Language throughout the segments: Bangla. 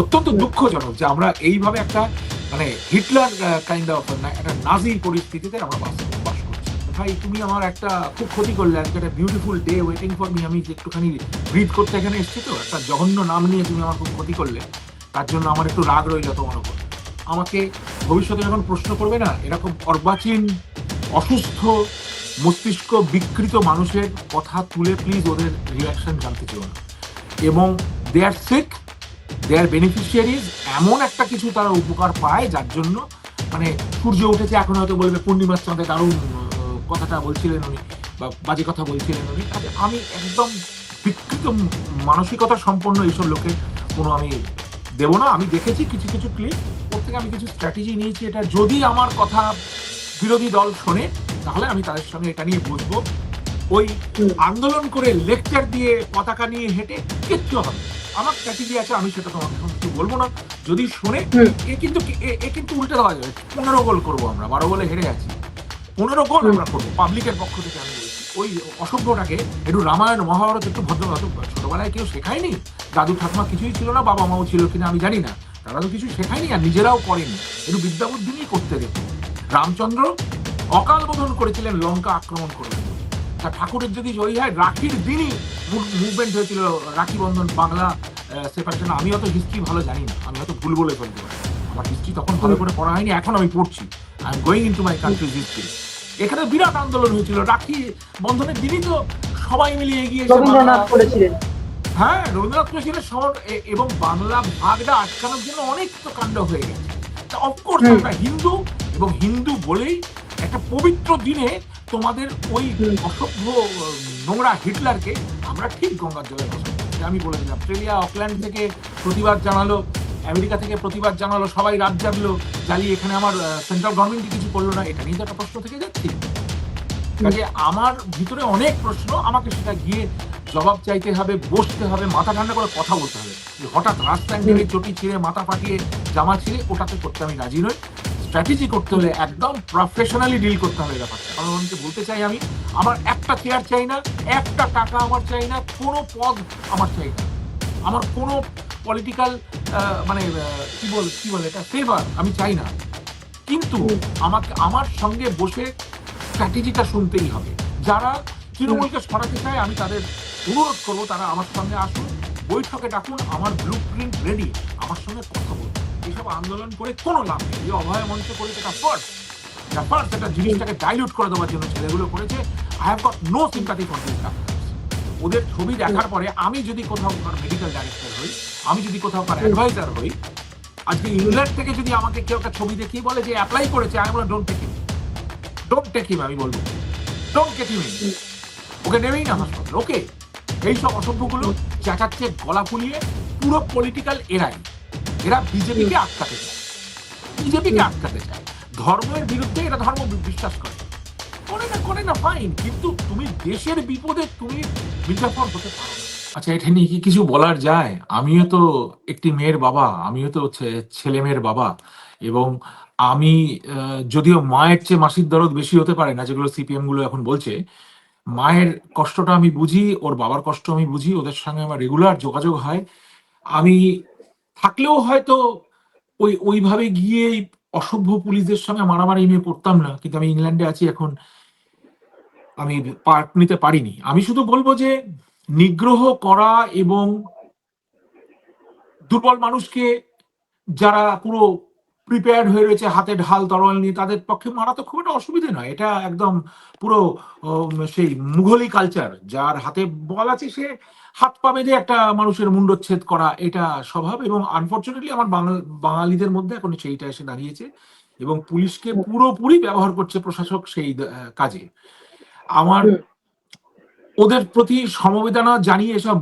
অত্যন্ত দুঃখজনক যে আমরা এইভাবে একটা মানে হিটলার কাইন্ড অফ একটা নাজি পরিস্থিতিতে আমরা বাস বাস করছি। ভাই, তুমি আমার একটা খুব ক্ষতি করলে, আজকে একটা beautiful day waiting for me আমি একটুখানি রিড করতে এখানে এসেছি তো, একটা জঘন্য নাম নিয়ে তুমি আমার খুব ক্ষতি করলে, তার জন্য আমার একটু রাগ রইল তোমার উপর। আমাকে ভবিষ্যতে যখন প্রশ্ন করবে না, এরকম অর্বাচীন, অসুস্থ, মস্তিষ্ক বিকৃত মানুষের কথা তুলে প্লিজ ওদের রিয়াকশন জানতে চেও না। এবং দে আর সিক দে আর বেনিফিশিয়ারিজ এমন একটা কিছু তারা উপকার পায় যার জন্য মানে সূর্য উঠেছে, এখন হয়তো বলবে পূর্ণিমার চাঁদে দারুণ কথাটা বলছিলেন উনি, বা বাজে কথা বলছিলেন উনি। আমি একদম বিকৃত মানসিকতা সম্পন্ন এইসব লোকের কোনো আমি দেবো না। আমি দেখেছি কিছু কিছু ক্লিপ ওর থেকে আমি কিছু স্ট্র্যাটেজি নিয়েছি। এটা যদি আমার কথা বিরোধী দল শোনে, তাহলে আমি তাদের সঙ্গে এটা নিয়ে বুঝব ওই আন্দোলন করে লেকচার দিয়ে পতাকা নিয়ে হেঁটে কিচ্ছু হবে। আমার স্ট্র্যাটেজি আছে আমি সেটা তোমাকে কিছু বলব না। যদি শোনে এ কিন্তু এ- কিন্তু উল্টে দেওয়া যাবে। পনেরো গোল করব আমরা বারো গোলে হেরে আছি পনেরো গোল আমরা করব। পাবলিকের পক্ষ থেকে আমি বলছি ওই অসভ্যটাকে একটু রামায়ণ মহাভারত একটু ভদ্র অত ছোটবেলায় কেউ শেখায়নি? দাদু ঠাকুমা কিছুই ছিল না বাবা মাও ছিল কিনা আমি জানি না। তারা তো কিছু শেখায়নি আর নিজেরাও করেনি। একটু বিদ্যাবুদ্ধি নিয়ে করতে দেখুন রামচন্দ্র অকাল বোধন করেছিলেন লঙ্কা আক্রমণ তা ঠাকুরের যদি ওই হয় রাখির দিনই মুভমেন্ট হয়েছিল রাখি বন্ধন বাংলা সেপারেশন আমি অত হিস্ট্রি ভালো জানি না। আমি হয়তো ভুল বলে ফেলতে পারি। আমার হিস্ট্রি তখন ভালো করে পড়া হয়নি এখন আমি পড়ছি। I am going into my country's history এখানে বিরাট আন্দোলন হয়েছিল। রাখি বন্ধনের দিনই তো সবাই মিলে এগিয়ে রবীন্দ্রনাথ করেছিলেন। হ্যাঁ রবীন্দ্রনাথ করেছিলেন শহর এবং বাংলা ভাগটা আটকানোর জন্য অনেক তো কাণ্ড হয়ে গেছে। অফকোর্স। আমরা হিন্দু এবং হিন্দু বলেই একটা পবিত্র দিনে তোমাদের ওই অসভ্য নোংরা হিটলারকে আমরা ঠিক গঙ্গার জলে ভাসাবো। আমি বলে দিলাম। অস্ট্রেলিয়া অকল্যান্ড থেকে প্রতিবাদ জানালো আমেরিকা থেকে প্রতিবাদ জানালো সবাই রাত জাগলো জ্বালিয়ে এখানে আমার সেন্ট্রাল গভর্নমেন্ট কিছু করল না এটা নিয়ে তো একটা প্রশ্ন থেকে যাচ্ছি। কাজে আমার ভিতরে অনেক প্রশ্ন আমাকে সেটা গিয়ে জবাব চাইতে হবে বসতে হবে মাথা ঠান্ডা করে কথা বলতে হবে। যে হঠাৎ রাস্তায় নেমে চটি ছিঁড়ে মাথা ফাটিয়ে জামা ছিঁড়ে ওটাতে করতে আমি রাজি নই। স্ট্র্যাটেজি করতে হলে একদম প্রফেশনালি ডিল করতে হবে ব্যাপারটা। কারণ আমাকে বলতে চাই আমি আমার একটা চেয়ার চাই না একটা টাকা আমার চাই না কোনো পদ আমার চাই না। আমার কোনো পলিটিক্যাল মানে কি বল কি বলে এটা ফেভার আমি চাই না। কিন্তু আমাকে আমার সঙ্গে বসে স্ট্র্যাটেজিটা শুনতেই হবে। যারা তৃণমূলকে সরাতে চায় আমি তাদের অনুরোধ করব তারা আমার সঙ্গে আসুন বৈঠকে ডাকুন আমার ব্লু প্রিন্ট রেডি আমার সঙ্গে কথা বলুন। এইসব আন্দোলন করে কোনো লাভ নেই। এই অভয় মঞ্চ করে এটা ফার্স্ট এটা ফার্স্ট একটা জিনিসটাকে ডাইলিউট করে দেওয়ার জন্য ছেলেগুলো করেছে। I have got no sympathy for this ওদের ছবি দেখার পরে আমি যদি কোথাও কার মেডিকেল ডাইরেক্টর হই, আমি যদি কোথাও কার অ্যাডভাইজার হই, আজকে ইংল্যান্ড থেকে যদি আমাকে কেউ একটা ছবি দেখিয়ে বলে যে অ্যাপ্লাই করেছে আমি বলে don't take him don't take him আমি বলব। ডোন্ট টেক হিম ওকে নেবেই না হাসপাতাল। ওকে? এইসব অসভ্যগুলো চেঁচাচ্ছে, গলা ফুলিয়ে পুরো পলিটিক্যাল এরাই। এরা বিজেপিকে আটকাতে চায়। বিজেপিকে আটকাতে চায়। ধর্মের বিরুদ্ধে এরা ধর্ম বিশ্বাস করে। করে না করে না ফাইন কিন্তু তুমি দেশের বিপদে তুমি বিজ্ঞাপন হতে পারো। আচ্ছা এটা নিয়ে কি কিছু বলার যায়? আমিও তো একটি মেয়ের বাবা আমিও তো ছেলে মেয়ের বাবা এবং আমি যদিও মায়ের চেয়ে মাসির দরদ বেশি হতে পারে না যেগুলো সিপিএমগুলো এখন বলছে মায়ের কষ্টটা আমি বুঝি ওর বাবার কষ্ট আমি বুঝি ওদের সঙ্গে আমার রেগুলার যোগাযোগ হয়। আমি থাকলেও হয়তো ওই, ওইভাবে গিয়ে অসভ্য পুলিশদের সঙ্গে মারামারি নিয়ে পড়তাম না, কিন্তু আমি ইংল্যান্ডে আছি এখন, আমি পার্ট নিতে পারিনি। আমি শুধু বলব যে নিগ্রহ করা এবং দুর্বল মানুষকে যারা পুরো প্রিপেয়ার্ড হয়ে রয়েছে, হাতে ঢাল তরল নিয়ে, তাদের পক্ষে মারা তো খুব একটা অসুবিধে নয়। এটা একদম পুরো সেই মুঘলি কালচার যার হাতে বল আছে সে হাত পা বেঁধে একটা মানুষের মুন্ডচ্ছেদ করা এটা স্বভাব এবং আনফর্চুনেটলি আমার বাঙাল বাঙালিদের মধ্যে এখন সেইটা এসে দাঁড়িয়েছে এবং পুলিশকে পুরোপুরি ব্যবহার করছে প্রশাসক সেই কাজে। আমার ওদের প্রতি সমবেদনা জানিয়ে এসব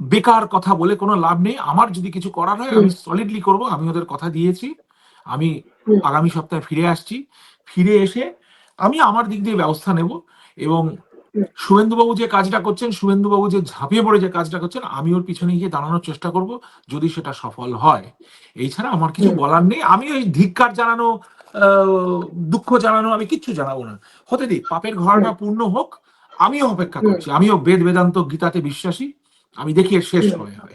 বেকার কথা বলে কোনো লাভ নেই। আমার যদি কিছু করার হয় আমি সলিডলি করব আমি ওদের কথা দিয়েছি। আমি আগামী সপ্তাহে ফিরে আসছি। ফিরে এসে আমি আমার দিক দিয়ে ব্যবস্থা নেব এবং। শুভেন্দুবাবু যে কাজটা করছেন শুভেন্দুবাবু যে ঝাঁপিয়ে পড়ে যে কাজটা করছেন আমি ওর পিছনে গিয়ে দাঁড়ানোর চেষ্টা করব যদি সেটা সফল হয়। এই ছাড়া আমার কিছু বলার নেই। আমি ওই ধিক্কার জানানো দুঃখ জানানো আমি কিচ্ছু জানাব না। হতে দিই পাপের ঘরটা পূর্ণ হোক আমিও অপেক্ষা করছি। আমিও বেদ বেদান্ত গীতাতে বিশ্বাসী। আমি দেখি এর শেষ হুম। হবে।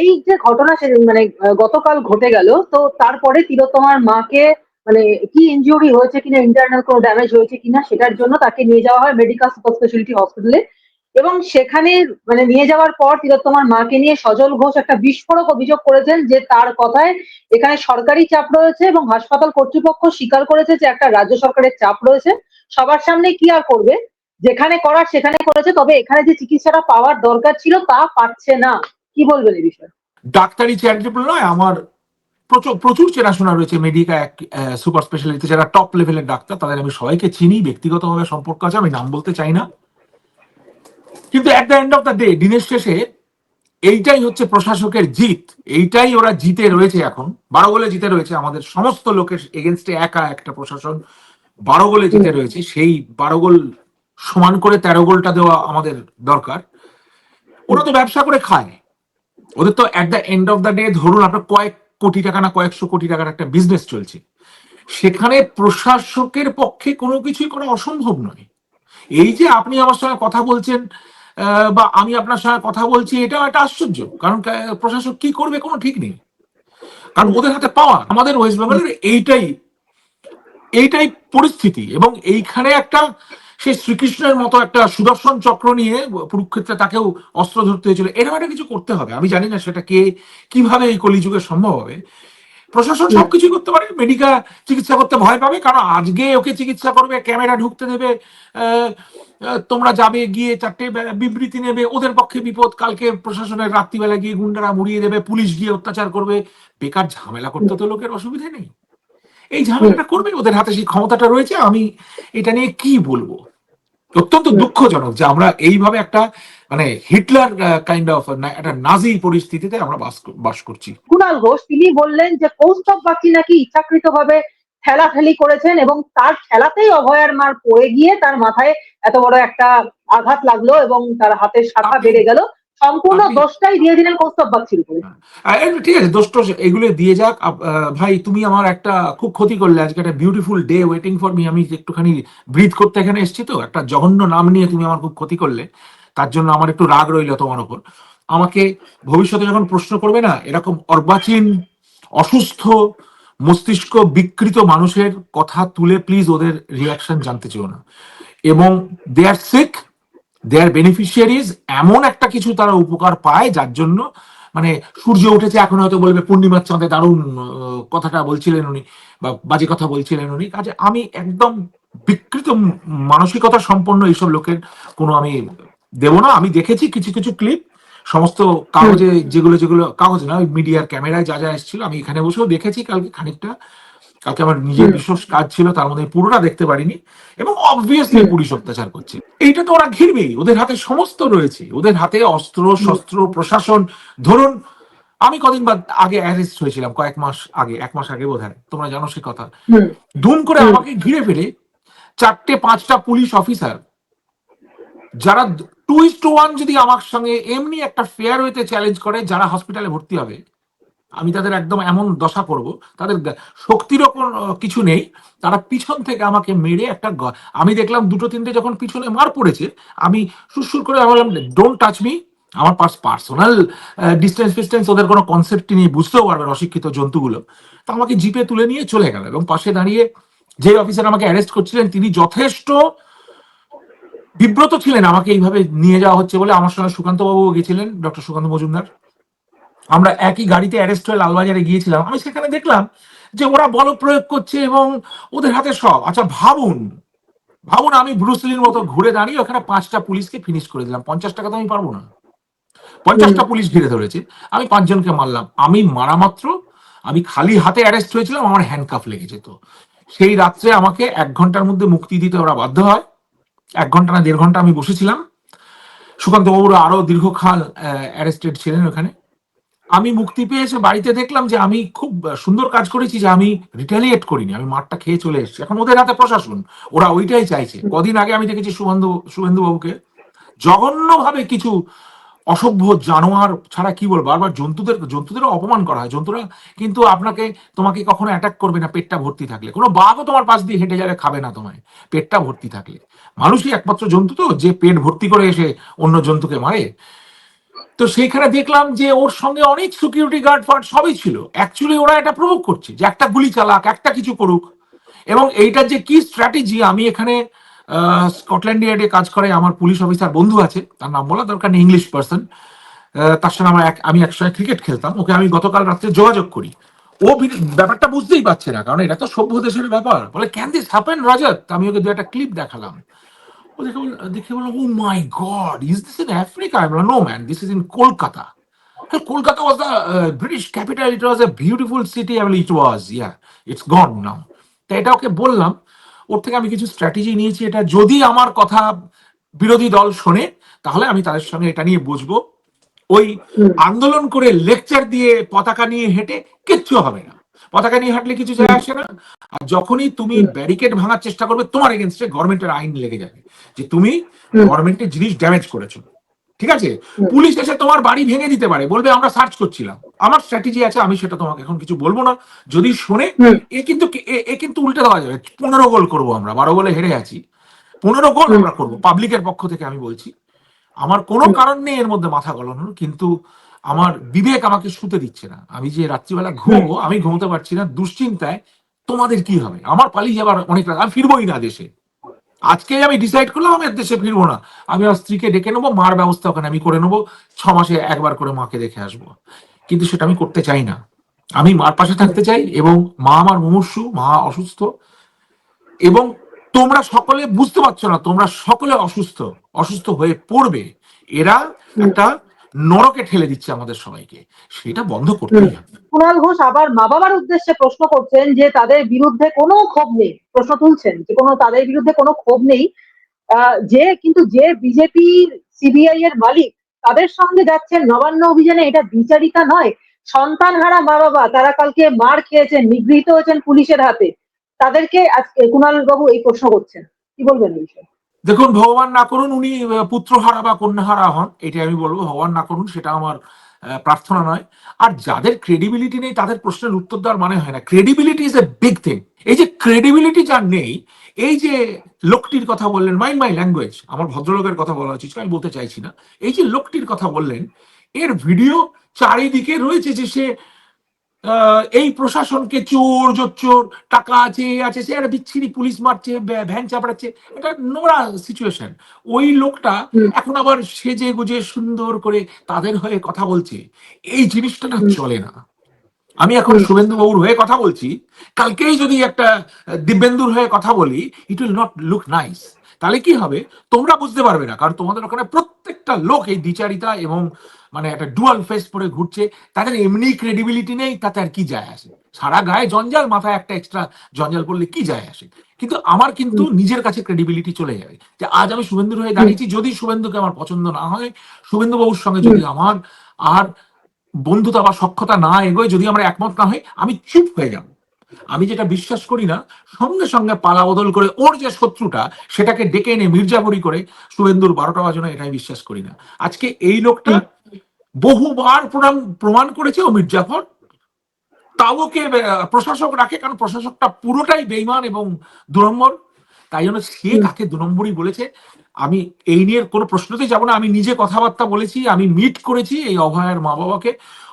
এই যে ঘটনা সে মানে গতকাল ঘটে গেল। তো তারপরে তিলোত্তমার মাকে মানে কি ইনজুরি হয়েছে কিনা ইন্টারনাল কোনো ড্যামেজ হয়েছে কিনা, সেটার জন্য তাকে নিয়ে যাওয়া হয় মেডিকেল সুপার স্পেশালিটি হসপিটালে এবং সেখানে মানে নিয়ে যাওয়ার পর তিলোত্তমার মাকে নিয়ে সজল ঘোষ একটা বিস্ফোরক অভিযোগ করেছেন যে তার কথায় এখানে সরকারি চাপ রয়েছে এবং হাসপাতাল কর্তৃপক্ষ স্বীকার করেছে যে একটা রাজ্য সরকারের চাপ রয়েছে। সবার সামনে কি আর করবে? যেখানে করার সেখানে করেছে, তবে এখানে যে চিকিৎসাটা পাওয়ার দরকার ছিল তা পাচ্ছে না। কি বলবেন এই বিষয়ে? ডাক্তারি চ্যারিটেবল নয়, আমার প্রচুর চেনাশোনা রয়েছে মেডিকা এক সুপার স্পেশালিটি যারা টপ লেভেলের ডাক্তার, তাদের আমি সবাইকে চিনি, ব্যক্তিগতভাবে সম্পর্ক আছে, আমি নাম বলতে চাই না। কিন্তু at the end of the day দিনের শেষে, এইটাই হচ্ছে প্রশাসকের জিত। এইটাই ওরা জিতে রয়েছে এখন। বারো গোলে জিতে রয়েছে আমাদের সমস্ত লোকের এগেনস্টে একা একটা প্রশাসন। বারো গোলে জিতে রয়েছে, সেই বারো গোল সমান করে তেরো গোলটা দেওয়া আমাদের দরকার। ওরা তো ব্যবসা করে খায়। ওদের তো at the end of the day ধরুন আপনার কয়েক কোটি টাকা না কয়েকশো কোটি টাকার একটা বিজনেস চলছে। সেখানে প্রশাসকের পক্ষে কোনো কিছুই করা অসম্ভব নয়। এই যে আপনি আমার সঙ্গে কথা বলছেন বা আমি আপনার সঙ্গে কথা বলছি, এটাও একটা আশ্চর্য। কারণ প্রশাসক কি করবে কোনো ঠিক নেই। কারণ ওদের হাতে পাওয়া, আমাদের ওয়েস্ট বেঙ্গলের এইটাই এইটাই পরিস্থিতি। এবং এইখানে একটা সেই শ্রীকৃষ্ণের মতো একটা সুদর্শন চক্র নিয়ে কুরুক্ষেত্রে তাকেও অস্ত্র ধরতে হয়েছিল। এরকম একটা কিছু করতে হবে। আমি জানি না সেটা কে কীভাবে এই কলিযুগে সম্ভব হবে। প্রশাসন সবকিছু করতে পারে। মেডিকা চিকিৎসা করতে ভয় পাবে। কারণ আজকে ওকে চিকিৎসা করবে ক্যামেরা ঢুকতে দেবে তোমরা যাবে গিয়ে চারটে বিবৃতি নেবে ওদের পক্ষে বিপদ। কালকে প্রশাসনের রাত্রিবেলা গিয়ে গুন্ডারা মুড়িয়ে দেবে পুলিশ গিয়ে অত্যাচার করবে। বেকার ঝামেলা করতে তো লোকের অসুবিধা নেই। এই ঝামেলাটা করবে ওদের হাতে সেই ক্ষমতাটা রয়েছে। আমি এটা নিয়ে কি বলব? অত্যন্ত দুঃখজনক যে আমরা এইভাবে একটা মানে হিটলার কাইন্ড অফ একটা নাজি পরিস্থিতিতে আমরা বাস করছি। কুনাল ঘোষ তিনি বললেন যে কৌস্তব বাকি নাকি ইচ্ছাকৃত ভাবে ঠেলাঠেলি করেছেন এবং তার ঠেলাতেই অভয়ার মার পড়ে গিয়ে তার মাথায় এত বড় একটা আঘাত লাগল এবং তার হাতের শাখা বেড়ে গেল। সম্পূর্ণ দোষটাই দিয়ে দিলেন কৌস্তব বাগচির উপরে ঠিক আছে দোষ টোষ এগুলো দিয়ে যাক। ভাই তুমি আমার একটা খুব ক্ষতি করলে। আজকে একটা beautiful day waiting for me আমি একটুখানি ব্রিথ করতে এখানে এসেছি তো। একটা জঘন্য নাম নিয়ে তুমি আমার খুব ক্ষতি করলে। তার জন্য আমার একটু রাগ রইল তোমার ওপর। আমাকে ভবিষ্যতে যখন প্রশ্ন করবে না এরকম অর্বাচীন অসুস্থ মস্তিষ্ক বিকৃত মানুষের কথা তুলে প্লিজ ওদের রিয়াকশন জানতে চেও না। এবং দে আর সিক দে আর বেনিফিশিয়ারিজ এমন একটা কিছু তারা উপকার পায়, যার জন্য মানে সূর্য উঠেছে, এখন হয়তো বলবে পূর্ণিমার চাঁদে দারুণ কথাটা বলছিলেন উনি বা বাজে কথা বলছিলেন উনি। কাজে আমি একদম বিকৃত মানসিকতা সম্পন্ন এইসব লোকের কোনো আমি দেব না। আমি দেখেছি কিছু কিছু ক্লিপ সমস্ত কাগজে যেগুলো যেগুলো, কাগজ না মিডিয়ার ক্যামেরায় যা যা এসেছিল, আমি এখানে বসেও দেখেছি, কালকে খানিকটা। কালকে আমার নিজের। বিশেষ কাজ ছিল তার মধ্যে পুরোটা দেখতে পারিনি এবং অবভিয়াসলি পুলিশ অত্যাচার করছে। এইটা তো ওরা ঘিরবেই ওদের হাতে সমস্ত রয়েছে। ওদের হাতে অস্ত্র শস্ত্র প্রশাসন। ধরুন আমি কদিন বাদ আগে অ্যারেস্ট হয়েছিলাম কয়েক মাস আগে এক মাস আগে বোধ হয় তোমরা জানো সে কথা। দুম করে আমাকে ঘিরে ফেলে চারটে পাঁচটা পুলিশ অফিসার যারা টু ইস টু ওয়ান যদি আমার সঙ্গে এমনি একটা ফেয়ার ওয়েতে চ্যালেঞ্জ করে যারা হসপিটালে ভর্তি হবে আমি তাদের একদম এমন দশা করব তাদের শক্তিরও কোনো কিছু নেই। তারা পিছন থেকে আমাকে মেরে একটা আমি দেখলাম দুটো তিনটে যখন পিছনে মার পড়েছে, আমি সুরসুর করে বললাম ডোন্ট টাচ মি আমার পার্স পার্সোনাল ডিস্টেন্স ফিস্টেন্স ওদের কোনো কনসেপ্ট নিয়ে বুঝতেও পারবে অশিক্ষিত জন্তুগুলো। তা আমাকে জিপে তুলে নিয়ে চলে গেল এবং পাশে দাঁড়িয়ে যে অফিসার আমাকে অ্যারেস্ট করছিলেন, তিনি যথেষ্ট বিব্রত ছিলেন আমাকে এইভাবে নিয়ে যাওয়া হচ্ছে বলে। আমার সঙ্গে সুকান্ত বাবু গেছিলেন, ডক্টর সুকান্ত মজুমদার। আমরা একই গাড়িতে অ্যারেস্ট হয়ে লালবাজারে গিয়েছিলাম। আমি সেখানে দেখলাম যে ওরা বল প্রয়োগ করছে এবং ওদের হাতে সব। আচ্ছা ভাবুন ভাবুন আমি ব্রুসলির মতো ঘুরে দাঁড়িয়ে ওখানে পাঁচটা পুলিশকে ফিনিশ করে দিলাম। পঞ্চাশ টাকা তো আমি পারব না। পঞ্চাশটা পুলিশ ঘিরে ধরেছে। আমি পাঁচজনকে মারলাম। আমি মারা মাত্র আমি খালি হাতে অ্যারেস্ট হয়েছিলাম আমার হ্যান্ডকাফ লেগে যেত সেই রাত্রে আমাকে এক ঘণ্টার মধ্যে মুক্তি দিতে ওরা বাধ্য হয়। এক ঘণ্টা না দেড় ঘণ্টা আমি বসেছিলাম। সুকান্ত বাবুরা আরও দীর্ঘকাল অ্যারেস্টেড ছিলেন ওখানে। আমি মুক্তি পেয়ে এসে বাড়িতে দেখলাম যে আমি খুব সুন্দর কাজ করেছি যে আমি রিটালিয়েট করিনি, আমি মাঠটা খেয়ে চলে এসেছি। এখন ওদের হাতে প্রশাসন, ওরা ওইটাই চাইছে। কদিন আগে আমি দেখেছি শুভেন্দু শুভেন্দু বাবুকে জঘন্যভাবে কিছু অসভ্য জানোয়ার ছাড়া কি বলব? বারবার জন্তুদের, জন্তুদেরও অপমান করা হয়। জন্তুরা কিন্তু আপনাকে, তোমাকে কখনো অ্যাটাক করবে না পেটটা ভর্তি থাকলে। কোনো বাঘও তোমার পাশ দিয়ে হেঁটে যাবে, খাবে না তোমায় পেটটা ভর্তি থাকলে। মানুষই একমাত্র জন্তু তো, যে পেট ভর্তি করে এসে অন্য জন্তুকে মারে। তো সেইখানে দেখলাম যে ওর সঙ্গে অনেক সিকিউরিটি গার্ড ফার্ড সবই ছিল। অ্যাকচুয়ালি ওরা এটা প্রভোগ করছে যে একটা গুলি চালাক, একটা কিছু করুক। এবং এইটার যে কি স্ট্র্যাটেজি আমি এখানে স্কটল্যান্ড ইয়ার্ডে কাজ করে আমার পুলিশ অফিসার বন্ধু আছে, তার নাম বলা দরকার নেই ইংলিশ পার্সন তার সঙ্গে আমার আমি একসঙ্গে ক্রিকেট খেলতাম। ওকে আমি গতকাল রাত্রে যোগাযোগ করি। ও ব্যাপারটা বুঝতেই পারছে না, কারণ এটা তো সভ্য দেশের ব্যাপার। বলে ক্যান দিস হ্যাপেন রাজত আমি ওকে দু একটা ক্লিপ দেখালাম। দেখে বলল দেখে বললাম ও my God is this in Africa আমি বললাম no man this is in Kolkata Kolkata was the British capital it was a beautiful city আমি ইট ওয়াজ ইয়া ইটস গন নাও তো এটা ওকে বললাম ওর থেকে আমি কিছু স্ট্র্যাটেজি নিয়েছি এটা যদি আমার কথা বিরোধী দল শোনে তাহলে আমি তাদের সঙ্গে এটা নিয়ে বুঝব ওই আন্দোলন করে লেকচার দিয়ে পতাকা নিয়ে হেঁটে কিচ্ছু হবে না। পতাকা নিয়ে হাঁটলে কিছু যায় আসে না। আর যখনই তুমি ব্যারিকেড ভাঙার চেষ্টা করবে তোমার এগেনস্টে গভর্নমেন্টের আইন লেগে যাবে যে তুমি গভর্নমেন্টের জিনিস ড্যামেজ করেছ। ঠিক আছে? পুলিশ এসে তোমার বাড়ি ভেঙে দিতে পারে বলবে আমরা সার্চ করছিলাম। আমার স্ট্র্যাটেজি আছে আমি সেটা তোমাকে এখন কিছু বলব না। যদি শোনে এ কিন্তু এ- কিন্তু উল্টে দেওয়া যাবে। পনেরো গোল করব আমরা বারো গোলে হেরে আছি। পনেরো গোল আমরা করব পাবলিকের পক্ষ থেকে আমি বলছি। আমার কোনো কারণ নেই এর মধ্যে মাথা গলানোর কিন্তু আমার বিবেক আমাকে শুতে দিচ্ছে না। আমি যে রাত্রিবেলা ঘুমবো, আমি ঘুমোতে পারছি না। দুশ্চিন্তায় তোমাদের কি হবে? আমার পালিয়ে যাবার অনেক আমি ফিরবোই না দেশে। আজকে আমি ডিসাইড করলাম, আমি দেশে ফিরবো না। আমি আমার স্ত্রীকে ডেকে নেব, মার ব্যবস্থা ওখানে আমি করে নেব, ছ মাসে একবার করে মাকে দেখে আসব। কিন্তু সেটা আমি করতে চাই না। আমি মার পাশে থাকতে চাই এবং মা আমার মুমূর্ষু, মা অসুস্থ। এবং তোমরা সকলে বুঝতে পারছ না, তোমরা সকলে অসুস্থ। অসুস্থ হয়ে পড়বে। এরা একটা নরকে ঠেলে দিচ্ছে আমাদের সবাইকে। সেটা বন্ধ করতেই হবে। কুণাল ঘোষ আবার মা বাবার উদ্দেশ্যে প্রশ্ন করছেন যে তাদের বিরুদ্ধে কোনো ক্ষোভ নেই। প্রশ্ন তুলছেন যে কোনো তাদের বিরুদ্ধে কোনো ক্ষোভ নেই। যে কিন্তু যে বিজেপি সিবিআই এর মালিক তাদের সঙ্গে যাচ্ছেন নবান্ন অভিযানে এটা বিচারিতা নয়। সন্তান হারা মা বাবা তারা কালকে মার খেয়েছেন নিগৃহীত হয়েছেন পুলিশের হাতে। তাদেরকে আজকে কুণাল বাবু এই প্রশ্ন করছেন। কি বলবেন এই বিষয়ে? দেখুন, ভগবান না করুন, উনি পুত্রহারা বা কন্যাহারা হন এটা আমি বলব, ভগবান না করুন, সেটা আমার প্রার্থনা নয়। আর যাদের ক্রেডিবিলিটি নেই, তাদের প্রশ্নের উত্তর দেওয়ার মানে হয় না। Credibility is a big thing এই যে ক্রেডিবিলিটি যার নেই, এই যে লোকটির কথা বললেন মাইন্ড মাই ল্যাঙ্গুয়েজ আমার ভদ্রলোকের কথা বলা উচিত আমি বলতে চাইছি না। এই যে লোকটির কথা বললেন, এর ভিডিও চারিদিকে রয়েছে যে সে এই প্রশাসনকে চোর জোচ্চোর টাকা আছে আছে সে একটা বিচ্ছিরি পুলিশ মারছে ভ্যান চাপড়াচ্ছে। এটা নোংরা সিচুয়েশন ওই লোকটা এখন আবার সেজে গুজে সুন্দর করে তাদের হয়ে কথা বলছে। এই জিনিসটা না চলে না। আমি এখন শুভেন্দু বাবুর হয়ে কথা বলছি। কালকেই যদি একটা দিব্যেন্দুর হয়ে কথা বলি it will not look nice তাহলে কি হবে? তোমরা বুঝতে পারবে না কারণ তোমাদের ওখানে প্রত্যেকটা লোক এই দ্বিচারিতা এবং মানে একটা ডুয়াল ফেস পরে ঘুরছে তাদের এমনি ক্রেডিবিলিটি নেই তাতে আর কি যায় আসে? সারা গায়ে জঞ্জাল মাথায় একটা এক্সট্রা জঞ্জাল করলে কি যায় আসে? কিন্তু আমার কিন্তু নিজের কাছে ক্রেডিবিলিটি চলে যাবে যে আজ আমি শুভেন্দুর হয়ে দাঁড়িয়েছি যদি শুভেন্দুকে আমার পছন্দ না হয় শুভেন্দু বাবুর সঙ্গে যদি আমার আর বন্ধুতা বা সক্ষতা না এগোয় যদি আমরা একমত না হই আমি চুপ হয়ে যাব। আমি যেটা বিশ্বাস করি না সঙ্গে সঙ্গে পালা বদল করে ওর যে শত্রুটা সেটাকে ডেকে এনে মির্জাপুরি করে শুভেন্দুর বারোটা বাজনা এটাই বিশ্বাস করি না। আজকে এই লোকটা বহুবার প্রমাণ প্রমাণ করেছে ও মির্জাফর। তাও আহ, প্রশাসক রাখে কারণ প্রশাসকটা পুরোটাই বেইমান এবং দুরম্বর তাই জন্য সে। কাকে দু নম্বরই বলেছে আমি এই নিয়ে কোনো প্রশ্নতেই যাব না আমি নিজে কথাবার্তা বলেছি আমি মিট করেছি এই অভয়ের মা বাবাকে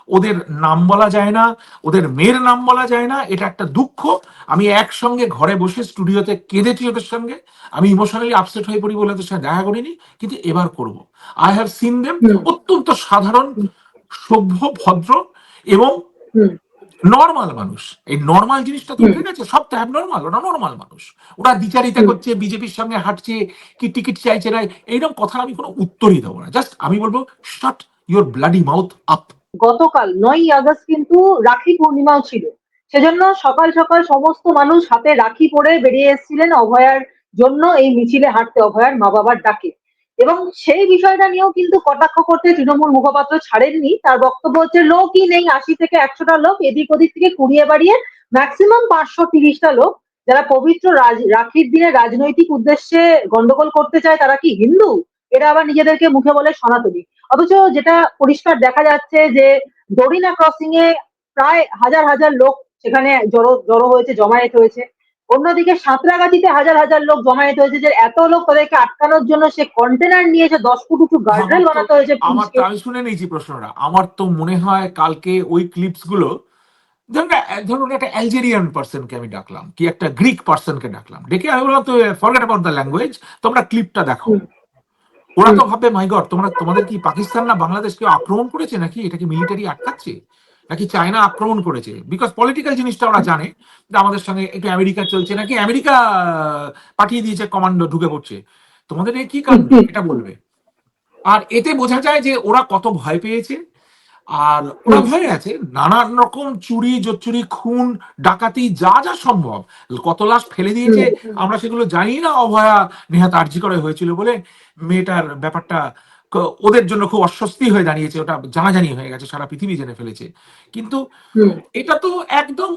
ওদের নাম বলা যায় না ওদের মেয়ের নাম বলা যায় না এটা একটা দুঃখ। আমি একসঙ্গে ঘরে বসে স্টুডিওতে কেঁদেছি ওদের সঙ্গে। আমি ইমোশনালি আপসেট হয়ে পড়ি বলে ওদের সঙ্গে দেখা করিনি কিন্তু এবার করব। আই হ্যাভ সিন দেম অত্যন্ত সাধারণ সভ্য ভদ্র এবং নর্মাল মানুষ। এই নর্মাল জিনিসটা তো। উঠে গেছে সব তো নর্মাল ওরা নর্মাল মানুষ। ওরা বিচারিতা করছে বিজেপির সঙ্গে হাঁটছে কি টিকিট চাইছে না এইরকম কথা আমি কোনো উত্তরই দেবো না। জাস্ট আমি বলব shut your bloody mouth up গতকাল নয়ই আগস্ট কিন্তু রাখি পূর্ণিমাও ছিল। সেজন্য সকাল সকাল সমস্ত মানুষ হাতে রাখি পরে বেরিয়ে এসেছিলেন অভয়ার জন্য এই মিছিলে হাঁটতে অভয়ার মা বাবার ডাকে। এবং সেই বিষয়টা নিয়েও কিন্তু কটাক্ষ করতে তৃণমূল মুখপাত্র ছাড়েননি। তার বক্তব্য হচ্ছে, লোকই নেই, আশি থেকে একশোটা লোক, এদিক ওদিক থেকে কুড়িয়ে বাড়িয়ে ম্যাক্সিমাম পাঁচশো তিরিশটা লোক। যারা পবিত্র রাখির দিনে রাজনৈতিক উদ্দেশ্যে গন্ডগোল করতে চায়, তারা কি হিন্দু? এরা আবার নিজেদেরকে মুখে বলে সনাতনী। অথচ যেটা পরিষ্কার দেখা যাচ্ছে যে দরিনা ক্রসিং এ প্রায় হাজার হাজার লোক সেখানে জড়ো জড়ো হয়েছে জমায়েত হয়েছে। অন্যদিকে সাঁতরাগাছিতে হাজার হাজার লোক জমায়েত হয়েছে যে এত লোক তাদেরকে আটকানোর জন্য সে কন্টেনার নিয়েছে দশ ফুট উঁচু গার্ডরেল বানাতে হয়েছে আমার আমি শুনে নিয়েছি প্রশ্নটা। আমার তো মনে হয় কালকে ওই ক্লিপসগুলো ধরুন একটা- ধরুন একটা অ্যালজেরিয়ান পার্সনকে আমি ডাকলাম কি একটা গ্রিক পার্সনকে ডাকলাম। ডেকে আমি বললাম তো ফরগেট অ্যাবাউট দ্য ল্যাঙ্গুয়েজ তোমরা ক্লিপটা দেখো। ওরা তো ভাববে মাই গড তোমরা তোমাদের কি পাকিস্তান না বাংলাদেশ কেউ আক্রমণ করেছে নাকি? এটা কি মিলিটারি আটকাচ্ছে? নাকি চায়না আক্রমণ করেছে? বিকজ পলিটিক্যাল জিনিসটা ওরা জানে যে আমাদের সঙ্গে একটু আমেরিকা চলছে নাকি আমেরিকা আহ, পাঠিয়ে দিয়েছে কমান্ডো ঢুকে পড়ছে। তোমাদের কি কারণ এটা বলবে। আর এতে বোঝা যায় যে ওরা কত ভয় পেয়েছে। আর ওরা। ভয়ে আছে নানান রকম চুরি জোচুরি খুন ডাকাতি যা যা সম্ভব কত লাশ ফেলে দিয়েছে আমরা সেগুলো জানি না অভয়া নেহাত আর্জি করে হয়েছিল বলে মেয়েটার ব্যাপারটা ওদের জন্য খুব অস্বস্তি হয়ে দাঁড়িয়েছে ওটা জানাজানি হয়ে গেছে সারা পৃথিবী জেনে ফেলেছে। কিন্তু এটা তো একদম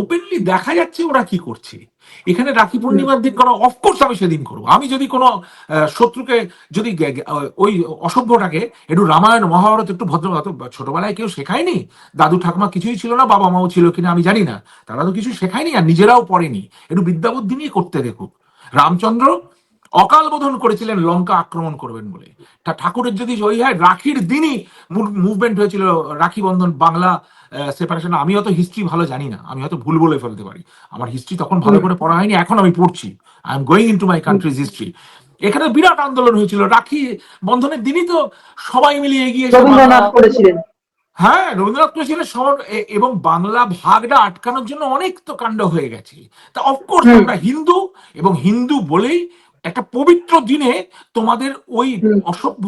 ওপেনলি দেখা যাচ্ছে ওরা কি করছে। এখানে রাখি পূর্ণিমার দিন করা অফকোর্স আমি সেদিন করব। আমি যদি কোনো শত্রুকে যদি ওই অসভ্যটাকে একটু রামায়ণ মহাভারত একটু ভদ্র ছোটবেলায় কেউ শেখায়নি? দাদু ঠাকুমা কিছুই ছিল না বাবা মাও ছিল কিনা আমি জানি না। তারা তো কিছু শেখায়নি আর নিজেরাও পড়েনি। একটু বিদ্যাবুদ্ধি নিয়ে করতে দেখুক। রামচন্দ্র অকাল বোধন করেছিলেন লঙ্কা আক্রমণ করবেন বলে। তা ঠাকুরের যদি ওই হয় রাখির দিনই মুভমেন্ট হয়েছিল রাখি বন্ধন বাংলা সেপারেশন আমি হয়তো হিস্ট্রি ভালো জানি না। আমি হয়তো ভুল বলে ফেলতে পারি। আমার হিস্ট্রি তখন ভালো করে পড়া হয়নি এখন আমি পড়ছি। I am going in to my country's history এখানে বিরাট আন্দোলন হয়েছিল। রাখি বন্ধনের দিনই তো সবাই মিলে এগিয়ে হ্যাঁ রবীন্দ্রনাথ করেছিলেন। সবার এ- এবং বাংলা ভাগটা আটকানোর জন্য অনেক তো কাণ্ড হয়ে গেছে। তা অফকোর্স। আমরা হিন্দু এবং হিন্দু বলেই একটা পবিত্র দিনে তোমাদের ওই অসভ্য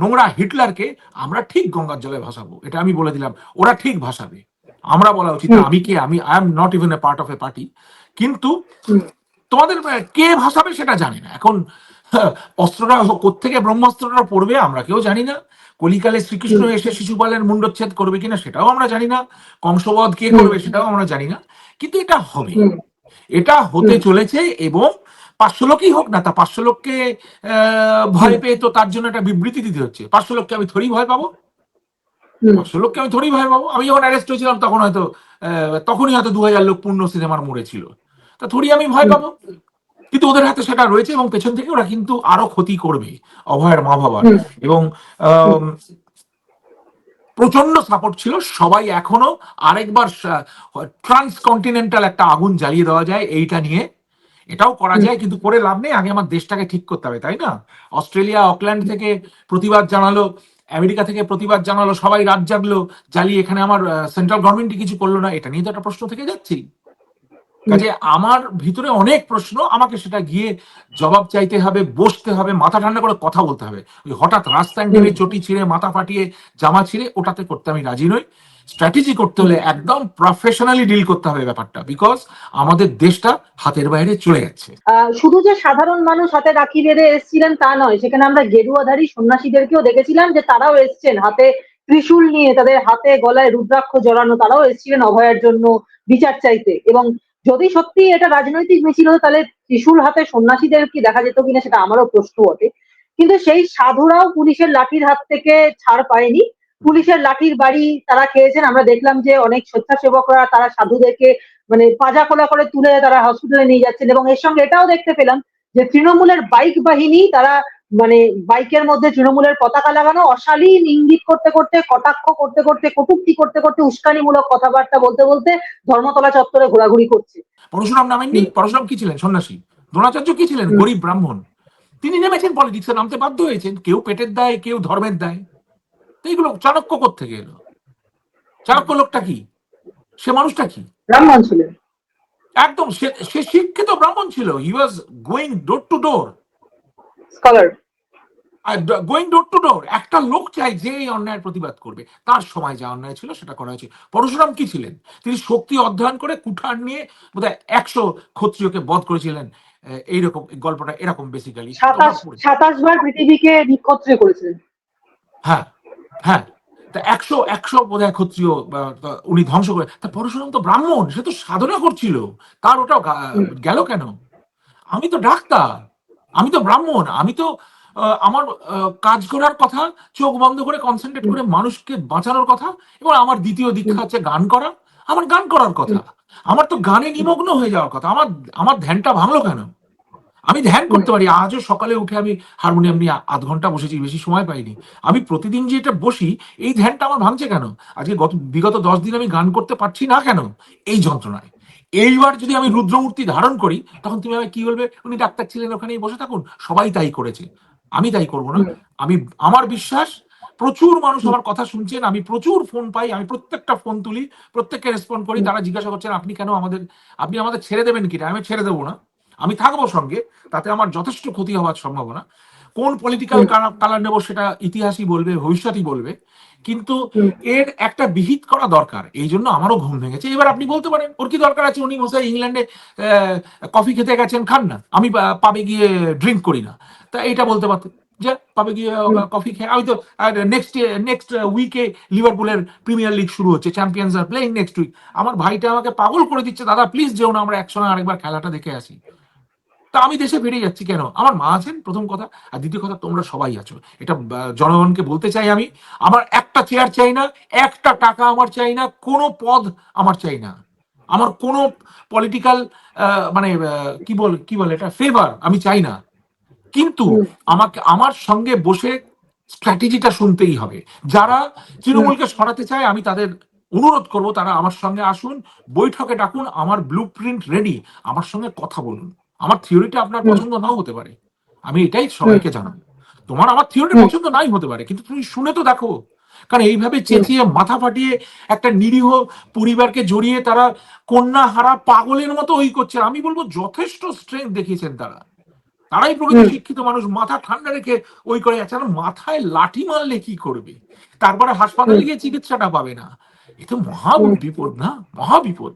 নোংরা হিটলারকে আমরা ঠিক গঙ্গার জলে ভাসাবো। এটা আমি বলে দিলাম। ওরা ঠিক ভাসাবে। আমরা বলা উচিত আমি কে? আমি I am not even a part of a party কিন্তু তোমাদের কে ভাসাবে সেটা জানি না। এখন হ্যাঁ, অস্ত্রটা কোথেকে ব্রহ্মাস্ত্রটা পড়বে আমরা কেউ জানি না। কলিকালে শ্রীকৃষ্ণ এসে শিশুপালের মুন্ডচ্ছেদ করবে কিনা সেটাও আমরা জানি না। কংসবধ কে করবে সেটাও আমরা জানি না। কিন্তু এটা হবে। এটা হতে চলেছে এবং পাঁচশো লোকই হোক না তা পাঁচশো লোককে ভয় পেয়ে তো তার জন্য একটা বিবৃতি দিতে হচ্ছে। পাঁচশো লোককে আমি থরি ভয় পাবো? পাঁচশো লোককে আমি থরি ভয় পাবো? আমি যখন অ্যারেস্ট হয়েছিলাম তখন হয়তো তখনই হয়তো দু হাজার লোক পূর্ণ সিনেমার মরেছিল তা থরি আমি ভয় পাবো। কিন্তু ওদের হাতে সেটা রয়েছে এবং পেছন থেকে ওরা কিন্তু আরও ক্ষতি করবে অভয়ের মা বাবার। এবং প্রচণ্ড সাপোর্ট ছিল। সবাই এখনও আরেকবার ট্রান্স কন্টিনেন্টাল একটা আগুন জ্বালিয়ে দেওয়া যায় এইটা নিয়ে এটাও করা যায় কিন্তু করে লাভ নেই। আগে আমার দেশটাকে ঠিক করতে হবে তাই না? অস্ট্রেলিয়া অকল্যান্ড থেকে প্রতিবাদ জানালো আমেরিকা থেকে প্রতিবাদ জানালো সবাই রাত জাগলো জ্বালিয়ে এখানে আমার সেন্ট্রাল গভর্নমেন্টই কিছু করল না। এটা নিয়ে তো একটা প্রশ্ন থেকে যাচ্ছি। কাজে আমার ভিতরে অনেক প্রশ্ন আমাকে সেটা গিয়ে জবাব চাইতে হবে বসতে হবে মাথা ঠান্ডা করে কথা বলতে হবে। ওই হঠাৎ রাস্তায় চটি ছিঁড়ে মাথা ফাটিয়ে জামা ছিঁড়ে ওটাতে করতে আমি রাজি নই। স্ট্র্যাটেজি করতে হলে একদম প্রফেশনালি ডিল করতে হবে ব্যাপারটা বিকজ আমাদের দেশটা হাতের বাইরে চলে যাচ্ছে। শুধু যে সাধারণ মানুষ হাতে রাখি বেঁধে এসেছিলেন তা নয়, সেখানে আমরা গেরুয়াধারী সন্ন্যাসীদেরকেও দেখেছিলাম যে তারাও এসছেন। হাতে ত্রিশূল নিয়ে তাদের হাতে গলায় রুদ্রাক্ষ জড়ানো তারাও এসেছিলেন অভয়ের জন্য বিচার চাইতে। এবং যদি সত্যি এটা রাজনৈতিক মিছিল হতো, তাহলে ত্রিশূল হাতে সন্ন্যাসীদের কি দেখা যেত কিনা সেটা আমারও প্রশ্ন বটে। কিন্তু সেই সাধুরাও পুলিশের লাঠির হাত থেকে ছাড় পায়নি। পুলিশের লাঠির বাড়ি তারা খেয়েছেন। আমরা দেখলাম যে অনেক স্বেচ্ছাসেবকরা তারা সাধুদেরকে মানে পাজা খোলা করে তুলে তারা হসপিটালে নিয়ে যাচ্ছেন এবং এর সঙ্গে এটাও দেখতে পেলাম যে তৃণমূলের বাইক বাহিনী তারা মানে বাইকের মধ্যে তৃণমূলের পতাকা লাগানো অশালীন ইঙ্গিত করতে করতে কটাক্ষ করতে করতে কটুক্তি করতে করতে উস্কানিমূলক কথাবার্তা বলতে বলতে ধর্মতলা চত্বরে ঘোরাঘুরি করছে। পরশুরাম নামেননি? পরশুরাম কি ছিলেন? সন্ন্যাসী। দ্রোণাচার্য কি ছিলেন? গরিব ব্রাহ্মণ। তিনি নেমেছেন পলিটিক্সে নামতে বাধ্য হয়েছেন। কেউ পেটের দায় কেউ ধর্মের দায়। তো এগুলো চাণক্য থেকে এলো? চাণক্য লোকটা কি? সে মানুষটা কি? ব্রাহ্মণ ছিলেন। একদম সে শিক্ষিত ব্রাহ্মণ ছিল। He was going door to door scholar going door to door একটা লোক চাই যে এই অন্যায়ের প্রতিবাদ করবে। তার সময় যা অন্যায় ছিল সেটা করা হয়েছে। পরশুরাম কি ছিলেন? তিনি শক্তি অধ্যয়ন করে কুঠার নিয়ে বোধহয় একশো ক্ষত্রিয়কে বধ করেছিলেন। এইরকম এই গল্পটা এরকম বেসিক্যালি সাতাশ বার পৃথিবীকে নিক্ষত্রিয় করেছিলেন। হ্যাঁ। হ্যাঁ তা একশো একশো বোধহয় ক্ষত্রিয় উনি ধ্বংস করে, তা পরশুরাম তো ব্রাহ্মণ, সে তো সাধনা করছিল। তার হুম। গেল কেন? আমি তো ডাক্তার, আমি তো ব্রাহ্মণ, আমি তো আমার কাজ করার কথা, চোখ বন্ধ করে কনসেন্ট্রেট করে মানুষকে বাঁচানোর কথা এবং আমার দ্বিতীয় দীক্ষা হচ্ছে গান করা, আমার গান করার কথা। আমার তো গানে নিমগ্ন হয়ে যাওয়ার কথা, আমার আমার ধ্যানটা ভাঙলো কেন? আমি ধ্যান করতে পারি আজও সকালে উঠে আমি হারমোনিয়াম নিয়ে আধ ঘণ্টা বসেছি বেশি সময় পাইনি। আমি প্রতিদিন যে এটা বসি এই ধ্যানটা আমার ভাঙছে কেন? আজকে গত বিগত দশ দিন আমি গান করতে পারছি না কেন? এই যন্ত্রণায়। এইবার যদি আমি রুদ্রমূর্তি ধারণ করি তখন তুমি আমায় কি বলবে? উনি ডাক্তার ছিলেন ওখানেই বসে থাকুন। সবাই তাই করেছে। আমি তাই করব না। আমি আমার বিশ্বাস প্রচুর মানুষ আমার কথা শুনছেন আমি প্রচুর ফোন পাই আমি প্রত্যেকটা ফোন তুলি প্রত্যেককে রেসপন্ড করি তারা জিজ্ঞাসা করছেন আপনি কেন আমাদের আপনি আমাদের ছেড়ে দেবেন কিনা আমি ছেড়ে দেবো না? আমি থাকব সঙ্গে তাতে আমার যথেষ্ট ক্ষতি হওয়ার সম্ভাবনা। কোন পলিটিক্যাল কালার নেব সেটা ইতিহাসই বলবে ভবিষ্যৎই বলবে। কিন্তু এর একটা বিহিত করা দরকার এই জন্য আমারও ঘুম ভেঙেছে। এবার আপনি বলতে পারেন ওর কি দরকার আছে? উনি মশাই ইংল্যান্ডে কফি খেতে গেছেন খান না। আমি পাবে গিয়ে ড্রিঙ্ক করি না। তা এটা বলতে পারতেন যে পাবে গিয়ে কফি খেয়ে আমি তো নেক্সট নেক্সট উইকে লিভারপুলের প্রিমিয়ার লিগ শুরু হচ্ছে champions are playing next week আমার ভাইটা আমাকে পাগল করে দিচ্ছে দাদা প্লিজ যেও না আমরা একসঙ্গে আরেকবার খেলাটা দেখে আসি। তা আমি দেশে ফিরে যাচ্ছি কেন? আমার মা আছেন প্রথম কথা। আর দ্বিতীয় কথা তোমরা সবাই আছো। এটা জনগণকে বলতে চাই আমি আমার একটা চেয়ার চাই না একটা টাকা আমার চাই না কোনো পদ আমার চাই না। আমার কোনো পলিটিক্যাল মানে কি বল কি বলে এটা? ফেভার আমি চাই না। কিন্তু আমাকে আমার সঙ্গে বসে স্ট্র্যাটেজিটা শুনতেই হবে। যারা তৃণমূলকে সরাতে চায় আমি তাদের অনুরোধ করব তারা আমার সঙ্গে আসুন বৈঠকে ডাকুন আমার ব্লু প্রিন্ট রেডি আমার সঙ্গে কথা বলুন। আমার থিওরিটা আপনার। পছন্দ নাও হতে পারে। আমি এটাই সবাইকে জানাব। তোমার আমার থিওরি পছন্দ নাই হতে পারে কিন্তু তুমি শুনে তো দেখো। কারণ এইভাবে চেঁচিয়ে মাথা ফাটিয়ে একটা নিরীহ পরিবারকে জড়িয়ে তারা কন্যা হারা পাগলের মতো ওই করছে। আমি বলব যথেষ্ট স্ট্রেংথ দেখিয়েছেন তারা। তারাই প্রকৃত শিক্ষিত মানুষ। মাথা ঠান্ডা রেখে ওই করে যাচ্ছে। আর মাথায় লাঠি মারলে কি করবে? তারপরে হাসপাতালে গিয়ে চিকিৎসাটা পাবে না। এ তো মহা বিপদ না? মহা বিপদ।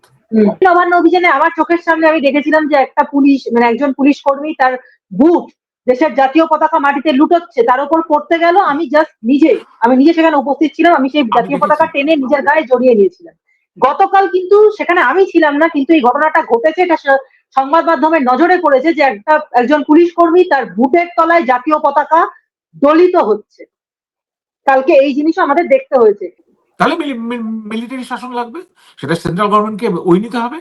নবান্ন অভিযানে আমার চোখের সামনে আমি দেখেছিলাম যে একটা পুলিশ মানে একজন পুলিশ কর্মী তার বুট দেশের জাতীয় পতাকা মাটিতে লুটোচ্ছে তার উপর পড়তে গেল আমি জাস্ট নিজে আমি নিজে সেখানে উপস্থিত ছিলাম আমি সেই জাতীয় পতাকা টেনে নিজের গায়ে জড়িয়ে নিয়েছিলাম। গতকাল কিন্তু সেখানে আমি ছিলাম না কিন্তু এই ঘটনাটা ঘটেছে এটা সংবাদ মাধ্যমের নজরে পড়েছে যে একটা একজন পুলিশ কর্মী তার বুটের তলায় জাতীয় পতাকা দলিত হচ্ছে। কালকে এই জিনিসও আমাদের দেখতে হয়েছে। তাহলে মিলিটারি শাসন লাগবে। সেটা সেন্ট্রাল গভর্নমেন্টকে ওই নিতে হবে।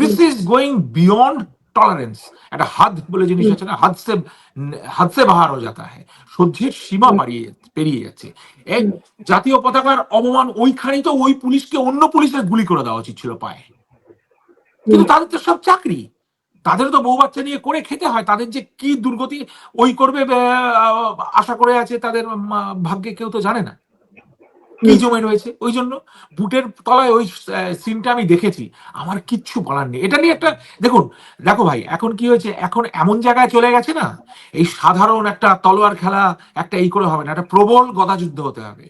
This is going beyond tolerance একটা হাদ বলে জিনিস আছে না? হাদ সে হাদ সে বাহার হয়ে যাতা হয় সহ্যের সীমা পারিয়ে পেরিয়ে যাচ্ছে। এই জাতীয় পতাকার অপমান ওইখানেই তো ওই পুলিশকে অন্য পুলিশের গুলি করে দেওয়া উচিত ছিল পায়ে। কিন্তু তাদের তো সব চাকরি। তাদের তো বউ বাচ্চা নিয়ে করে খেতে হয়। তাদের যে কি দুর্গতি ওই করবে আশা করে আছে তাদের ভাগ্যে কেউ তো জানে না। হুম। জমে রয়েছে। ওই জন্য বুটের তলায় ওই সিনটা আমি দেখেছি। আমার কিচ্ছু বলার নেই। এটা নিয়ে একটা দেখুন দেখো ভাই এখন কি হয়েছে? এখন এমন জায়গায় চলে গেছে না এই সাধারণ একটা তলোয়ার খেলা একটা এই করে হবে না একটা প্রবল গদাযুদ্ধ হতে হবে।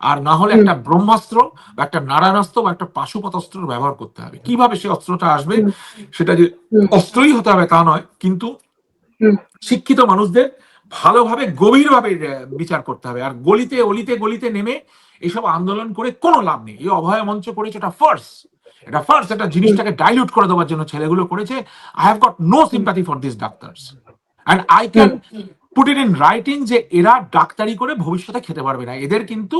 আর না হলে একটা ব্রহ্মাস্ত্র বা একটা নারায়ণাস্ত্র বা একটা পাশুপতাস্ত্র ব্যবহার করতে হবে। কীভাবে সেই অস্ত্রটা আসবে সেটা যে অস্ত্রই হতে হবে তা নয় কিন্তু শিক্ষিত মানুষদের ভালোভাবে গভীরভাবে বিচার করতে হবে। আর গলিতে অলিতে গলিতে নেমে এইসব আন্দোলন করে কোনো লাভ নেই। এই অভয় মঞ্চ করেছে এটা ফার্স্ট এটা ফার্স্ট এটা জিনিসটাকে ডাইলিউট করে দেওয়ার জন্য ছেলেগুলো করেছে। I have got no sympathy for this doctors and I can put in writing যে এরা ডাক্তারি করে ভবিষ্যতে খেতে পারবে না। এদের কিন্তু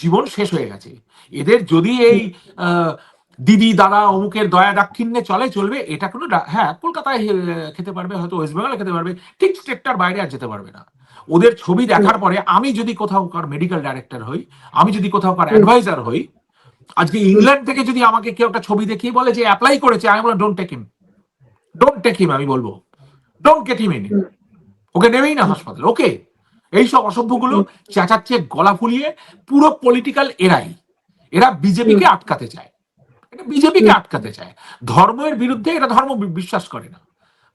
জীবন শেষ হয়ে গেছে। এদের যদি এই দিদি, দাদা, অমুকের দয়া দাক্ষিণ্যে চলে, চলবে, এটা কোনো হ্যাঁ কলকাতায় খেতে পারবে, হয়তো ওয়েস্ট বেঙ্গলে খেতে পারবে। ঠিক স্টেটটার বাইরে আর যেতে পারবে না। ওদের ছবি দেখার পরে আমি যদি কোথাও কার মেডিকেল ডাইরেক্টর হই আমি যদি কোথাও কার অ্যাডভাইজার হই আজকে ইংল্যান্ড থেকে যদি আমাকে কেউ একটা ছবি দেখিয়ে বলে যে অ্যাপ্লাই করেছে আমি বললাম don't take him don't take him আমি বলব। ডোন্ট গেট হিম ইন ওকে নেবেই না হাসপাতালে। ওকে। এইসব অসভ্যগুলো চেঁচাচ্ছে গলা ফুলিয়ে পুরো পলিটিক্যাল এরাই। এরা বিজেপিকে আটকাতে চায়। এটা বিজেপিকে আটকাতে চায়। ধর্মের বিরুদ্ধে এরা ধর্ম বিশ্বাস করে না।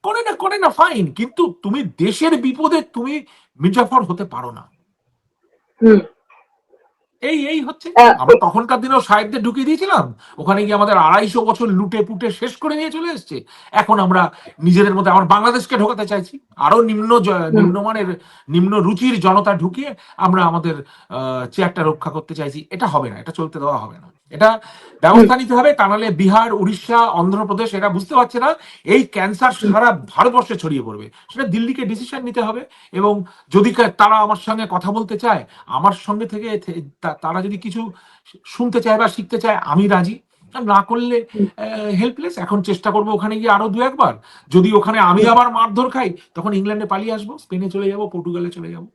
করে না করে না ফাইন কিন্তু তুমি দেশের বিপদে তুমি মির্জাফর হতে পারো না। এই এই হচ্ছে। আমরা তখনকার দিনেও সাহেবদের ঢুকিয়ে দিয়েছিলাম। ওখানে গিয়ে আমাদের আড়াইশো বছর লুটে পুটে শেষ করে নিয়ে চলে এসছে। এখন আমরা নিজেদের মধ্যে আমার বাংলাদেশকে ঢোকাতে চাইছি। আরও নিম্ন নিম্নমানের নিম্ন রুচির জনতা ঢুকিয়ে আমরা আমাদের আহ, চেয়ারটা রক্ষা করতে চাইছি। এটা হবে না এটা চলতে দেওয়া হবে না। এটা ব্যবস্থা নিতে হবে, তা নাহলে বিহার, উড়িষ্যা, অন্ধ্রপ্রদেশ এরা বুঝতে পারছে না, এই ক্যান্সার সারা ভারতবর্ষে ছড়িয়ে পড়বে। সেটা দিল্লিকে ডিসিশন নিতে হবে এবং যদি তারা আমার সঙ্গে কথা বলতে চায়, আমার সঙ্গে থেকে তারা যদি কিছু শুনতে চায় বা শিখতে চায়, আমি রাজি। না করলে হেল্পলেস এখন চেষ্টা করব ওখানে গিয়ে আরও দু একবার যদি ওখানে আমি আবার মারধর খাই, তখন ইংল্যান্ডে পালিয়ে আসব, স্পেনে চলে যাব, পর্তুগালে চলে যাব।